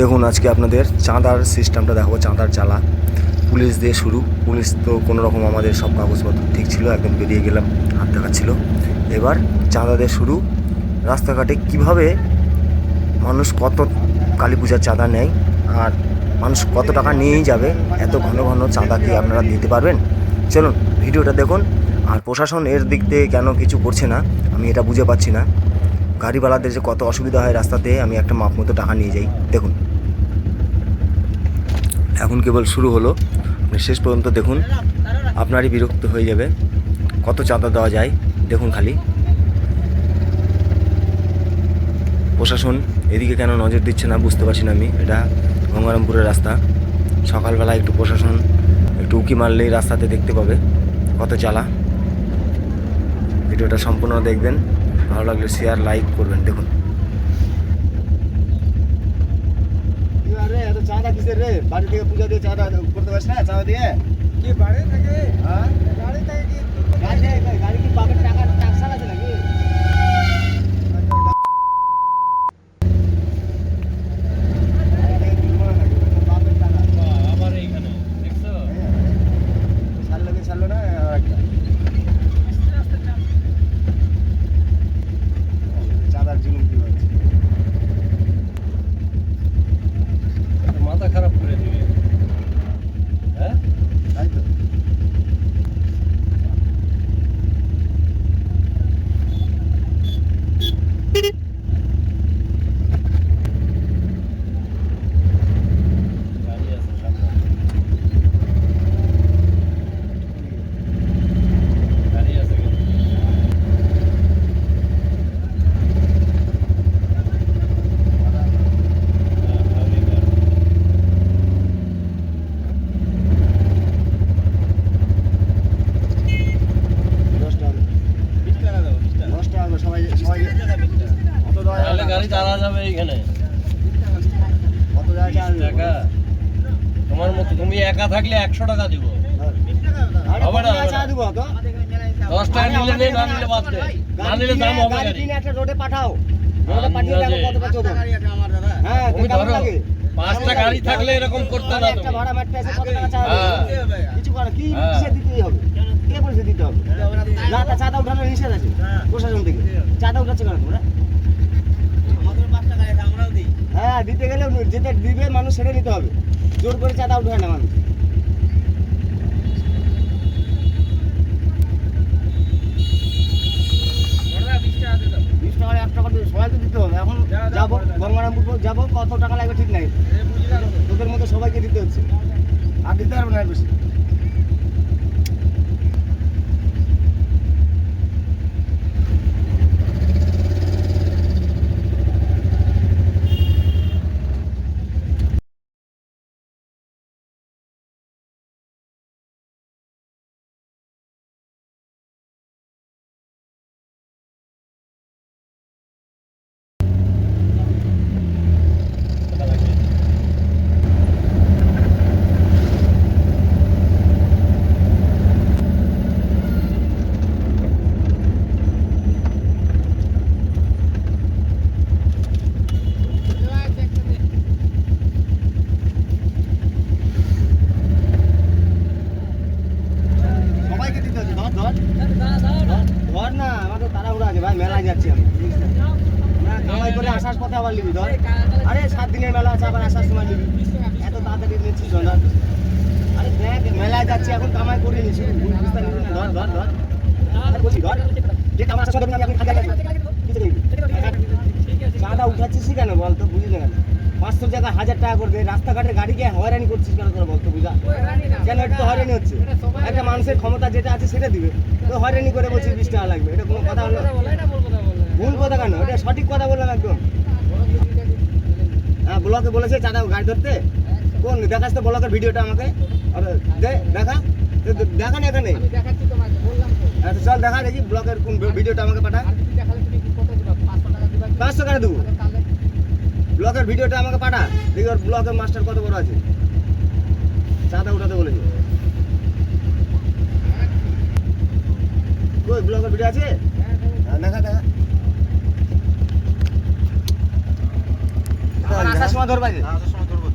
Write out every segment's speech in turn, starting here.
দেখুন, আজকে আপনাদের চাঁদার সিস্টেমটা দেখাবো চাঁদার চালা পুলিশ দিয়ে শুরু। পুলিশ তো কোনো রকম আমাদের সব কাগজপত্র ঠিক ছিল, একদম বেরিয়ে গেলাম, হাত দেখাচ্ছিল। এবার চাঁদা দিয়ে শুরু। রাস্তাঘাটে কীভাবে মানুষ কত কালী পূজার চাঁদা নেয় আর মানুষ কত টাকা নিয়েই যাবে, এত ঘন ঘন চাঁদা কি আপনারা দিতে পারবেন? চলুন, ভিডিওটা দেখুন। আর প্রশাসন এর দিক থেকে কেন কিছু করছে না, আমি এটা বুঝে পাচ্ছি না। গাড়িওয়ালাদের যে কত অসুবিধা হয় রাস্তাতে, আমি একটা মাপ মতো টাকা নিয়ে যাই। দেখুন। এখন কেবল শুরু হলো। আপনি শেষ পর্যন্ত দেখুন। আপনারই বিরক্ত হয়ে যাবে। কত চাঁদা দেওয়া যায়? দেখুন খালি। প্রশাসন এদিকে কেন নজর দিচ্ছে না বুঝতে পারছি না আমি। এটা গঙ্গারামপুরের রাস্তা। সকালবেলা একটু প্রশাসন একটু উঁকি মারলেই রাস্তাতে দেখতে পাবে কত চালা ভিডিওটা সম্পূর্ণ দেখবেন। ভালো লাগলে শেয়ার লাইক করবেন দেখুন। রে এত চাঁদা কিসের রে? বাড়ি থেকে পূজা দিয়ে চাঁদা করতে পারিস না? চাঁদা দিয়ে? কি বাড়ি থেকে? হ্যাঁ? বাড়ি থেকে কি গাড়ি থেকে- গাড়ি কি বাপের টাকা টাকসাল আছে নাকি গাড়ি থেকে তুলবো না নাকি? ওটা বাপের টাকা। আবার এইখানে দেখছ হ্যাঁ। ছাড়লো কি ছাড়লো না আর একটা। চাঁদার জুলুম কি হচ্ছে মাথা খারাপ করে দিবে হ্যাঁ তাই তো গাড়ি আছে সামনে গাড়ি আছে কিন্তু হ্যাঁ, গাড়ি গাড়ি। দশ টাকা দশ টাকা করে সবাই সবাই কত দেওয়া যাবে তাহলে না? গাড়ি চালা যাবে এইখানে কত দেওয়া যাবে টাকা? তোমার মতো তুমি একা থাকলে একশো টাকা দিব। হবে না, দশ টাকা নিলে নেই না নিলে বাদ না নিলে দাম হবে রোডে পাঠাও। রোডে পাঠিয়ে কত হ্যাঁ তুমি ধরো পাঁচটা গাড়ি থাকলে এরকম করতে না একটা ভাড়া মারতে এসে কত টাকা চা হ্যাঁ। কিছু করে কি? হ্যাঁ। দিতেই হবে? কে বলেছে দিতে হবে? না তা চাঁদা উঠানোর নিষেধ আছে প্রশাসন থেকে। চাঁদা উঠাচ্ছে কেন তোমরা হ্যাঁ দিতে গেলে যেটা দিবে মানুষ সেটা নিতে হবে। জোর করে চাঁদা উঠায় না মানুষ। যাব গঙ্গারামপুর যাব কত টাকা লাগবে ঠিক নাই। তোদের মতো সবাইকে দিতে হচ্ছে। আর দিতে পারবে না বেশি সবাইকে দিতে হচ্ছে ধর না আমাদের তাড়াহুড়ো আছে ভাই মেলায় যাচ্ছি আমি। কামাই করে আসার পথে আবার নিবি ধর। আরে সাত দিনের মেলা আছে আবার আসার সময় নিবি। এত তাড়াতাড়ি নিচ্ছিস ধর আরে দেখ মেলায় যাচ্ছি এখন কামাই করে ধর ধর ধর। বলছি ধর। যে কামাই আসার সময় এখন খালি যাচ্ছি কিছু নেই চাঁদা উঠাচ্ছিস কেন বল তো বুঝি না পাঁচশো টাকা হাজার টাকা করবে রাস্তাঘাটে গাড়িকে হয়রানি করছিস কেন তোর বলতো বুঝা? কেন তো হয়রানি হচ্ছে? একটা মানুষের ক্ষমতা যেটা আছে সেটা দিবে। তো হয়রানি করে বলছিস বিশ টাকা লাগবে এটা কোনো কথা হলো ভুল কথা কেন? এটা সঠিক কথা বললাম একদম। হ্যাঁ ব্লকে বলেছে চাঁদা গাড়ি ধরতে। কোন? দেখাস তো ব্লকের ভিডিওটা আমাকে। দেখা। দেখা না এখানে? আচ্ছা চল দেখা দেখি ব্লকের কোন ভিডিওটা আমাকে পাঠা পাঁচশো টাকা দেবো ব্লকের ভিডিওটা আমাকে পাঠা দেখি ওর ব্লকের মাস্টার কত বড় আছে। চাঁদা উঠাতে বলেছে। ব্লগের ভিডিও আছে? হ্যাঁ, দেখা দেখা।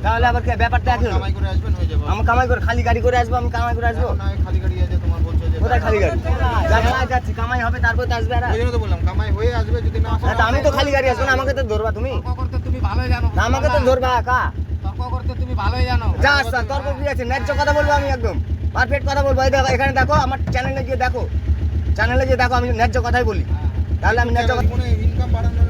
তাহলে আবার কি ব্যাপারটা কামাই করে খালি গাড়ি করে আসব আমি কামাই করে আসব? খালি গাড়ি আছে তোমার বলছো যে কোথায় খালি গাড়ি? যাচ্ছি কামাই হবে তারপর তো আসবে আর তো বললাম কামাই হয়ে আসবে যদি না আসে আমি তো খালি গাড়ি আসব না আমাকে তো ধরবা তুমি। তুমি ভালোই জানো আমাকে তো ধরবা কা। তর্ক করতে তুমি ভালোই জানো। যা তর্ক কি আছে ন্যায্য কথা বলব আমি একদম। পারফেক্ট কথা বলব। এই দেখো এখানে দেখো আমার চ্যানেলে গিয়ে দেখো। চ্যানেলে যে দেখো আমি ন্যায্য কথাই বলি। তাহলে আমি ন্যায্য কথা